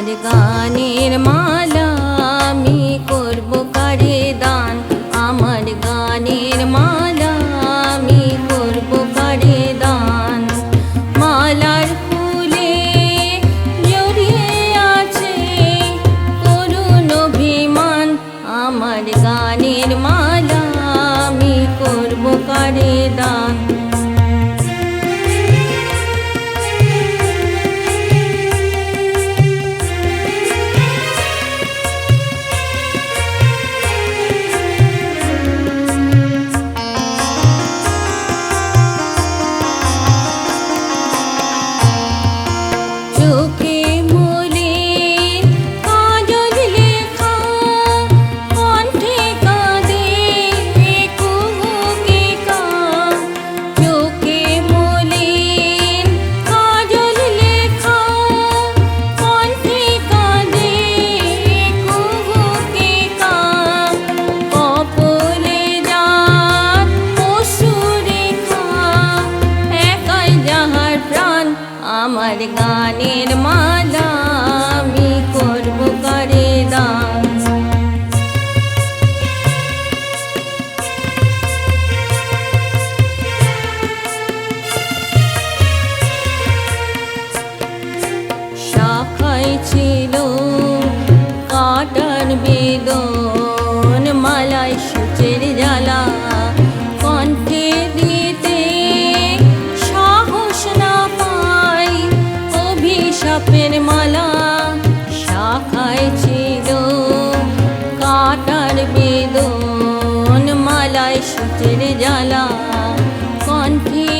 আমার গানের মালা আমি করব কারে দান? আমার গানের মালা আমি করব কারে দান? মালার ফুলে জড়িয়ে আছে করুণ অভিমান। আমার গানের মালা আমি করব কারে দান? গানের মালা সূচের জ্বালা কণ্ঠে